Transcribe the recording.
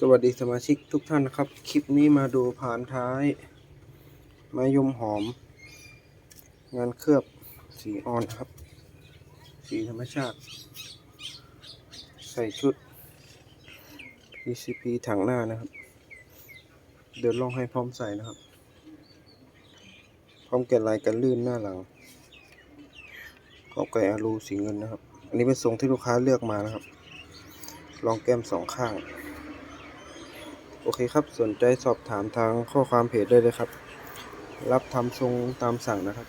สวัสดีสมาชิกทุกท่านนะครับ คลิปนี้มาดูผ่านท้ายไม้ยมหอม งานเคลือบสีออนครับ สีธรรมชาติ ใส่ชุด PCP ถังหน้านะครับ เดินล่องให้พร้อมใส่นะครับ พร้อมแกะลายกันลื่นหน้าหลังขอบไก่อาลูสีเงินนะครับ อันนี้เป็นทรงที่ลูกค้าเลือกมานะครับรองแก้มสองข้าง โอเคครับ สนใจสอบถามทางข้อความเพจได้เลยครับ รับทำทรงตามสั่งนะครับ